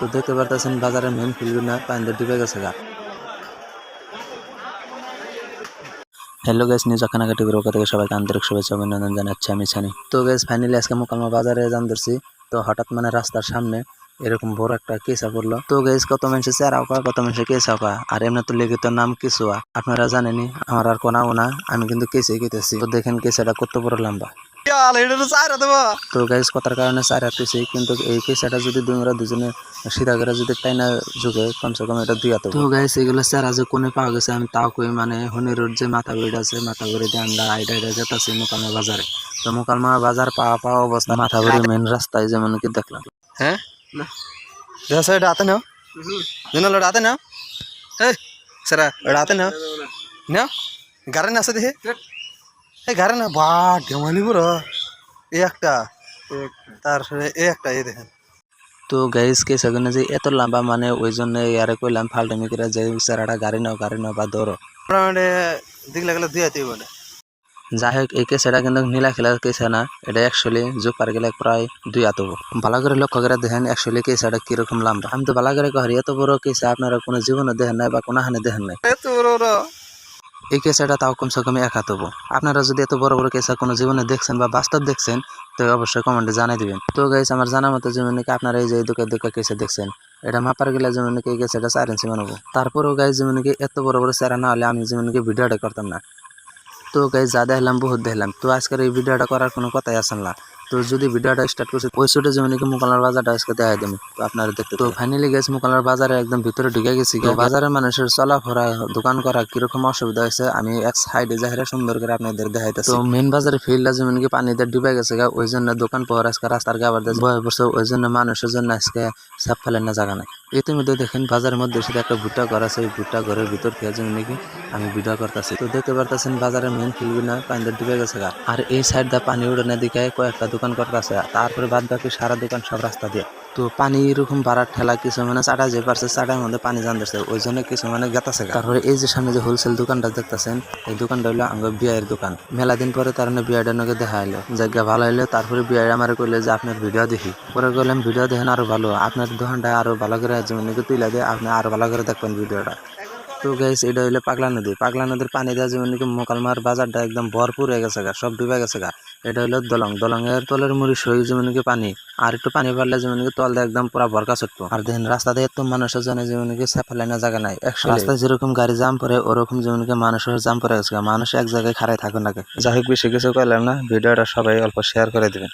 তো দেখতে পারতেছেন বাজারের মেন ফিল্ড না পানিতে ডুবে গেছে গা। হ্যালো গাইস নিউজ আখানাকা টিভির পক্ষ থেকে সবাইকে আন্তরিক শুভেচ্ছা, অভিনন্দন জানাচ্ছি আমি সানি। তো গাইস ফাইনালি আজকে মোকালমা বাজারে জান ধরছি। তো হঠাৎ মানে রাস্তার সামনে এরকম বড় একটা কেসা পড়ল। তো গাইস কত মানুষের চেরাও পা কত মানুষের কেসা পা আর এমনি তো লিখিত নাম কিছুয়া। আপনারা জানেনি আমার আর কোনাও না, আমি কিন্তু কেসে কেটেছি তো দেখেন কেসাটা কত বড় লম্বা তো গাইস কথার কারণে চার হাঁটতেছি কিন্তু এই কেসাটা যদি দুইরা দুজনে সিধা করে যদি টাইনা যুগে কমসে কম এটা দুই হাত তো গাইস এগুলো চার আজ কোনে পাওয়া গেছে আমি তাও কই মানে হনি রোড যে মাথা বেড আছে মাথা বেড়ে দিয়ে আমরা আইডা আইডা যেতেছি মোকালমা বাজারে। তো মোকালমা বাজার পাওয়া পাওয়া অবস্থা মাথা বেড়ে মেন রাস্তায় যেমন কি দেখলাম। হ্যাঁ? जैसा এটা আতে নাও। জুনাল ওটা আতে নাও। এই সারা ওটা আতে নাও। নাও গারে না আছে দেখে এই গারে না বা ঢেমালি পুরো একটা তারপরে একটা এই দেখেন। তো গাইস কে সেখানে যে এত লম্বা মানে ওই জন্য ইয়ারে কইলাম ফাল্টামি করে যে স্যারাটা গাড়ি নাও গাড়ি নাও বা ধরো। দেখলে গেলে দুই হাতেই বলে যাই হোক এই কেসেটা কিন্তু নীলা খেলার কেসে না। এটা একচুয়ালি যোগ পার গেলে প্রায় দুই হব। ভালো করে লক্ষ্য করে দেখেন একচুয়ালি কেসেটা কীরকম লম্বা। আমি তো ভালো করে করি এত বড় কেসে আপনারা কোনো জীবনে দেখেন নাই বা কোনো হানে দেখেন নাই। এত বড় এই কেসাটা তাও কমসে কম এক হাত হব আপনারা যদি এত বড় বড় কেসা কোনো জীবনে দেখছেন বা বাস্তব দেখছেন, তো অবশ্যই কমেন্টে জানাই দিবেন। তো গাইস আমার জানা মতো যেমন নাকি আপনারা এই যে দুঃখের দুঃখ কেসে দেখছেন, এটা মাপার গেলে যেমন নাকি এই কেসেটা চার ইঞ্চি মানবো তারপরেও গাইস যেমন নাকি এত বড় বড় চেরা না হলে আমি যেমন নাকি ভিডিওটা করতাম না। তো গাইস যা দেখলাম, বহুত দেখলাম। তো আজকের এই ভিডিওটা করার কোনো কথাই আসেন না। তো যদি ভিডিওটা স্টার্ট করছি, ওই সুটে যেমন কি মোকালার বাজারটা আজকে দেখা দেবো তো আপনারা দেখতে তো ফাইনালি গেছে মোকালার বাজারে একদম ভিতরে ঢুকে গেছি। বাজারের মানুষের চলাফেরা, দোকান করা কীরকম অসুবিধা হয়েছে, আমি এক সাইডে যাহেরা সুন্দর করে আপনাদের দেখাইতেছি। তো মেন বাজারে ফিল্ডটা যেমন কি পানিতে ডুবে গেছে ওই জন্য দোকান পাওয়ার আজকে রাস্তার গাবার দিয়ে বয়ে ওই জন্য মানুষের জন্য আজকে সাপ ফেলেন না জায়গা নাই। ইতিমধ্যে দেখেন বাজারের মধ্যে শুধু একটা ভুট্টা ঘর আছে, ওই ভুট্টা ঘরের ভিতর যেমন নাকি? আমি ভিডিও করতেছি। তো দেখতে পারতেছেন বাজারের মেন ফিল্ড না পানিতে ডুবে গেছে গা। আর এই সাইড দা পানি উড়ানোর দিকে কয়েকটা দোকান করতেছে তারপরে বাদ বাকি সারা দোকান সব রাস্তা দিয়ে। তো পানি এরকম বাড়ার ঠেলা কিছু মানে চাটা যে পারছে চাটার মধ্যে পানি জানতেছে। ওই জন্য কিছু মানে গেতাছে তারপরে এই যে সামনে যে হোলসেল দোকানটা দেখতেছেন, এই দোকানটা হলো আঙ্গ বিয়ের দোকান। মেলা দিন পরে তার বিয়েটা নাকি দেখা এলো জায়গা ভালো হইল, তারপরে বিয়ে আমার কইলে যে, আপনার ভিডিও দেখি। পরে কইলাম ভিডিও দেখেন আরও ভালো। আপনার দোকানটা আরও ভালো করে যেমন নাকি তুলে দিয়ে আপনি আরও ভালো করে দেখবেন ভিডিওটা। তো গাইস এটা হইল পাগলা নদী। পাগলা নদীর পানি দেওয়া যেমন নাকি মোকালমার বাজারটা একদম ভরপুর হয়ে গেছে গা সব ডুবে গেছে গা। এটা হইল দলং। দলংয়ের তলের মুড়ি যেমন নাকি পানি আর একটু পানি বাড়লে যেমন নাকি তল দিয়ে একদম পুরা ভরকা ছোট্ট আর দেখেন রাস্তা দিয়ে এত মানুষের জন্য যেমন নাকি সেফালাইনা জায়গা নাই। একশো রাস্তায় যেরকম গাড়ি জাম পরে ওরকম যেমন নাকি মানুষের জাম পরে গেছে। মানুষ এক জায়গায় খাড়াই থাকুন লাগে যাই হোক বেশি কিছু কইলাম না। ভিডিওটা সবাই অল্প শেয়ার করে দিবেন।